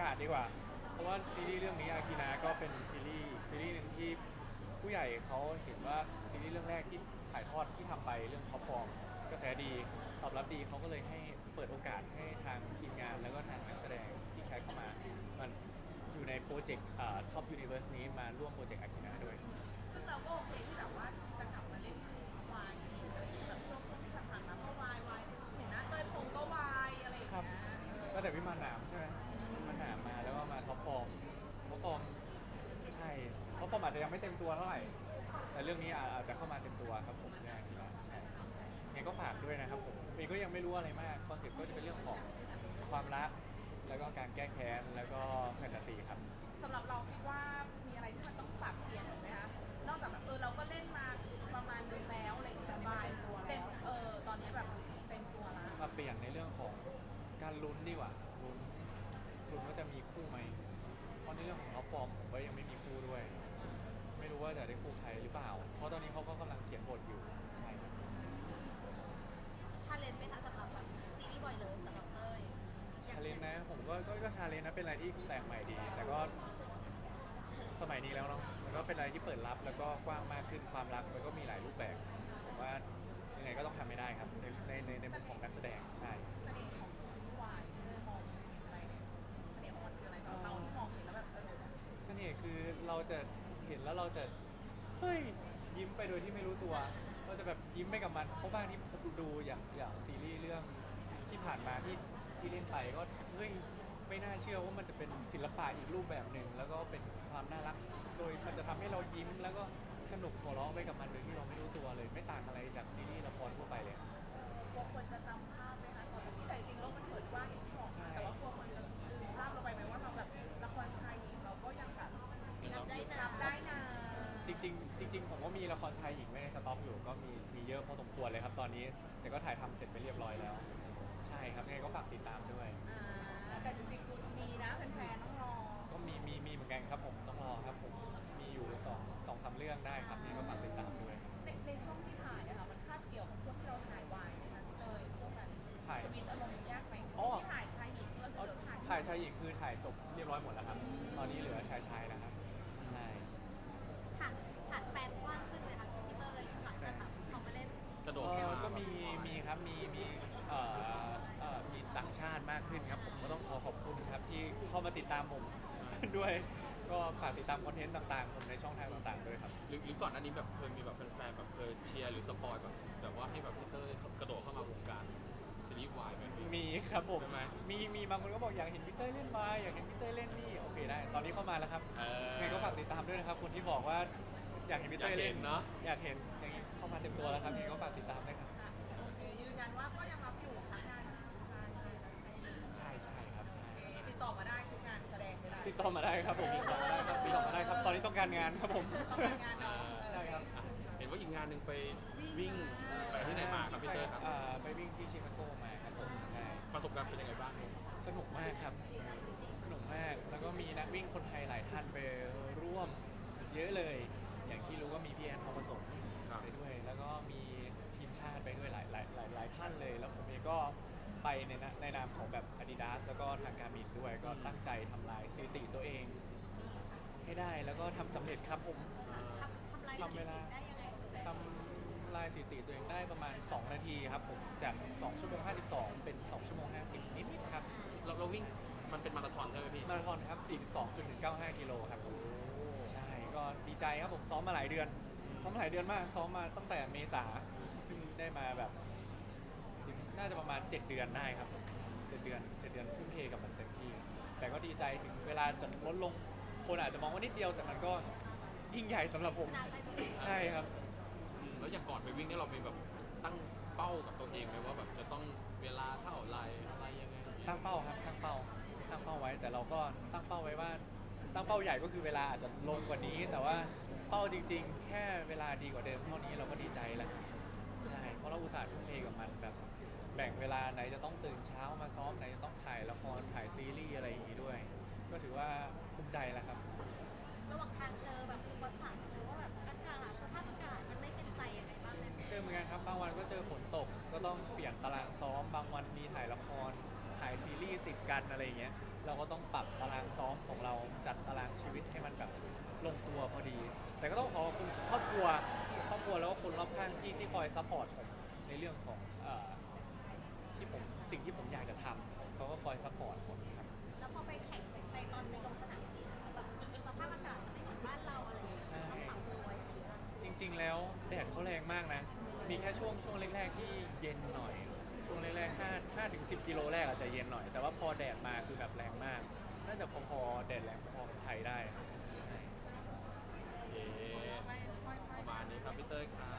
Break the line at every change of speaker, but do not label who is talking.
กาสดีกว่า เพราะว่าซีรีส์เรื่องนี้อาคินาก็เป็นซีรีส์อีกซีรีส์หนึ่งที่ผู้ใหญ่เขาเห็นว่าซีรีส์เรื่องแรกที่ถ่ายทอดที่ทำไปเรื่องท็อปฟอร์มกระแสดีตอบรับดีเขาก็เลยให้เปิดโอกาสให้ทางทีมงาน แล้วก็ทางนักแสดงที่แคสเข้ามา มันอยู่ในโปรเจกต์ท็อปยูนิเวอร์สนี้มาร่วมโปรเจกต์อาคินาด้วย
ซึ่งเราก็โอเคที่แบบว่าจะกลับมาเล่นวายอีกอะไรอย่างเงี้ยแบบช่วงช่วงที่ผ่านมาก็วายวายเห็นนะเต้ยพงก็วายอะไรอย่าง
ครับ
เงี้ยเออ
ก็แต่วิมานหนามใช่ไหม ฟอร์มอาจจะยังไม่เต็มตัวเท่าไหร่ แต่เรื่องนี้อาอาจจะเข้ามาเต็มตัวครับผมในอาคิระใช่ยังไงก็ฝากด้วยนะครับผมเองก็ยังไม่รู้อะไรมากคอนเซ็ปต์ก็จะเป็นเรื่องของความรัก แล้วก็การแก้แค้นแล้วก็แฟนตาซีครับ
สำหรับเราคิดว่ามีอะไรที่มันต้องปรับเปลี่ยนไหมคะนอกจากแบบเออเราก็เล่นมาประมาณนึงแล้วอะไรอย่างเงี้ยบายตัวเต็มเออตอนนี้แบบเต็มตัวแล้ว
มาเปลี่ยนในเรื่องของการลุ้นดีกว่าลุ้นลุ้นว่าจะมีคู่ไหมเพราะในเรื่องของท็อปฟอร์มผมก็ยังไม่มีคู่ด้วย ไม่รู้ว่าจะได้คู่ใครหรือเปล่า เพราะตอนนี้เขาก็กำลังเขียนบทอยู่ใช่ครับ
ชาเลนจ์ไหมคะสำหรับแบบซีรีส์บอยเลิฟสำหรับเต้ย
ชาเลนจ์นะผมก็ก็ก็ชาเลนจ์นะเป็นอะไรที่แปลกใหม่ดี แต่ก็สมัยนี้แล้วเนาะมันก็เป็นอะไรที่เปิดรับแล้วก็กว้างมากขึ้นความรักมันก็มีหลายรูปแบบผมว่ายังไงก็ต้องทำไม่ได้ครับในในในในมุมของนักแสดงใช่
เสน่ห์ของวายเออมองอะไรเนี่ยเสน่ห์ของมันคืออะไรสำหรับเราที่มองเห็นแล้วแบบเออ
เสน่ห์คือเราจะเห็นแล้วเราจะ เฮ้ยยิ้มไปโดยที่ไม่รู้ตัว ก็จะแบบยิ้มไปกับมันเพราะบางที่ดูอย่างอย่างซีรีส์เรื่องที่ผ่านมาที่ที่เล่นไปก็เฮ้ยไม่น่าเชื่อว่ามันจะเป็นศิลปะอีกรูปแบบหนึ่งแล้วก็เป็นความน่ารัก โดยมันจะทำให้เรายิ้มแล้วก็สนุกหัวเราะไปกับมันโดยที่เราไม่รู้ตัวเลย ไม่ต่างอะไรจากซี ละครชา
ยหญิง
ไว้
ในสต็อกอยู่ก็มีมีเยอะพอสมควรเลยครับตอนนี้ แต่ก็ถ่ายทำเสร็จไปเรียบร้อยแล้ว ใช่ครับยังไงก็ฝากติดตามด้วย
อ่าแต่จริงๆคุณมีนะแฟนๆต้องรอ
ก็มีมีมีเหมือนกันครับผมต้องรอครับผมมีอยู่สองสองสามเรื่องได้ครับนี่ก็ฝากติดตามด้วย
ในในช่วงที่ถ่ายอะค่ะมันคาบเกี่ยวกับช่วงที่เราถ่ายวายไหมคะเลยช่วงนั้น
ถ่าย
สวิตช์อารมณ์ยากไหม
อ๋อ
ที่ถ่ายชายหญิงแล้ว
เอา
เดี๋ยวถ่าย
ถ่ายชายหญิงคือถ่ายจบเรียบร้อยหมดแล้วครับ ตอนนี้เหลือชายชายแล้วครับ ขึ้นครับผมก็ต้องขอขอบคุณครับที่เข้ามาติดตามผม ด้วยก็ฝากติดตามคอนเทนต์ต่างๆผมในช่องทางต่างๆด้วยครับ
หรือหรือก่อนหน้านี้แบบเคยมีแบบแฟนๆแบบเคยเชียร์หรือสปอยแบบแบบว่าให้แบบพีเตอร์กระโดดเข้ามาวงการซีรีส์วายแบบนี้
มีครับผม
ใช่ไหม
มีมีบางคนก็บอกอยากเห็นพีเตอร์เล่นมาอยากเห็นพีเตอร์เล่นนี่โอเคได้ ตอนนี้เข้ามาแล้วครับ
เออ
ยังไงก็ฝากติดตามด้วยนะครับคนที่บอกว่าอยากเห็นพีเตอร์
อยากเห็
เล่น
นเนอะ
อยากเห็นอย่างนี้เข้ามาเต็มตัวแล้วครับยังไงก็ฝากติด ครับผมติดต่อมาได้ครับติดต่อมาได้ครับ ตอนนี้ต้องการงานครับผม
ต้องการงานเนาะ
ใช่ครับ
อะเห็นว่าอีกงานหนึ่งไปวิ่งไปที่ไหนมาครับพีเตอร์ครับ
อ่าไปวิ่งที่ชิคาโกมาครับผมใช่
ประสบการณ์เป็นยังไงบ้าง
สนุกมากครับ สนุกมาก แล้วก็มีนักวิ่งคนไทยหลายท่านไปร่วมเยอะเลย อย่างที่รู้ว่ามีพี่แอนทองผสม
ครับ
ไปด้วย แล้วก็มีทีมชาติไปด้วยหลายหลายหลายหลายท่านเลย แล้วผมเองก็ไปในนะในนามของแบบ Adidas แล้วก็ทางการมินด้วย ก็ตั้งใจทำลายสถิติตัวเอง ให้ได้ แล้วก็ทำสำเร็จครับผม
ทำทำลาย
ทำเวลา
ได้ยังไง
ทำลายสถิติตัวเองได้ประมาณ 2 นาทีครับผมจาก 2 ชั่วโมง 52 เป็น 2 ชั่วโมง 50 นิดๆครับ
เราเราวิ่งมันเป็นมาราธอนใช่ไหมพี่
มาราธอนครับ 42.195 กิโลครับผมใช่ก็ดีใจครับผมซ้อมมาหลายเดือน ซ้อมมาหลายเดือนมาก ซ้อมมาตั้งแต่เมษาซึ่งได้มาแบบจริงน่าจะประมาณ 7 เดือนได้ครับเจ็ดเดือนเจ็ดเดือนทุ่มเทกับมันเต็มที่ แต่ก็ดีใจถึงเวลาจะลดลง คนอาจจะมองว่านิดเดียวแต่มันก็ยิ่งใหญ่สำหรับผ
ช
ม
นะใจตัวเอง
ใช่ครับ
อืมแล้วอย่างก่อนไปวิ่งเนี่ยเรามีแบบตั้งเป้ากับตัวเองไหมว่าแบบจะต้องเวลาเท่าไหรอะไรยังไง
ตั้งเป้าครับตั้งเป้าตั้งเป้าไว้ แต่เราก็ตั้งเป้าไว้ว่า ตั้งเป้าใหญ่ก็คือเวลาอาจจะลงกว่านี้ แต่ว่าเป้าจริง ๆ แค่เวลาดีกว่าเดิมเท่านี้เราก็ดีใจแล้วครับใช่เพราะเราอุตส่าห์ทุ่มเทกับมันแบบ แบ่งเวลาไหนจะต้องตื่นเช้ามาซ้อมไหนจะต้องถ่ายละครถ่ายซีรีส์อะไรอย่างนี้ด้วย ก็ถือว่า ภูมิใจแล้วครับ
ระหว่างทางเจอแบบอุปสรรคหรือว่าแบบอากาศสภาพอากาศมันไม่เป็นใจยังไงบ้างเนี่ย
เจอเหมือนกันครับบางวันก็เจอฝนตกก็ต้องเปลี่ยนตารางซ้อม บางวันมีถ่ายละครถ่ายซีรีส์ติดกันอะไรอะไรอย่างเงี้ยเราก็ต้องปรับตารางซ้อมของเราจัดตารางชีวิตให้มันแบบลงตัวพอดี แต่ก็ต้องขอขอบคุณครอบครัวครอบครัวแล้วก็คนรอบข้างที่ที่คอยซัพพอร์ตผมในเรื่องของเอ่อที่ผมสิ่งที่ผมอยากจะทำเขาก็คอยซัพพอร์ต
แล้วแด
ดเขาแรงมากนะ มีแค่ช่วงช่วงแรกๆที่เย็นหน่อย ช่วงแรกๆ5 5ถึง10กิโลแรกอาจจะเย็นหน่อย แต่ว่าพอแดดมาคือแบบแรงมาก น่าจะพอๆแดดแรงพอๆไทยได้
โอเคประมาณนี้ครับพี่เต้ยครับ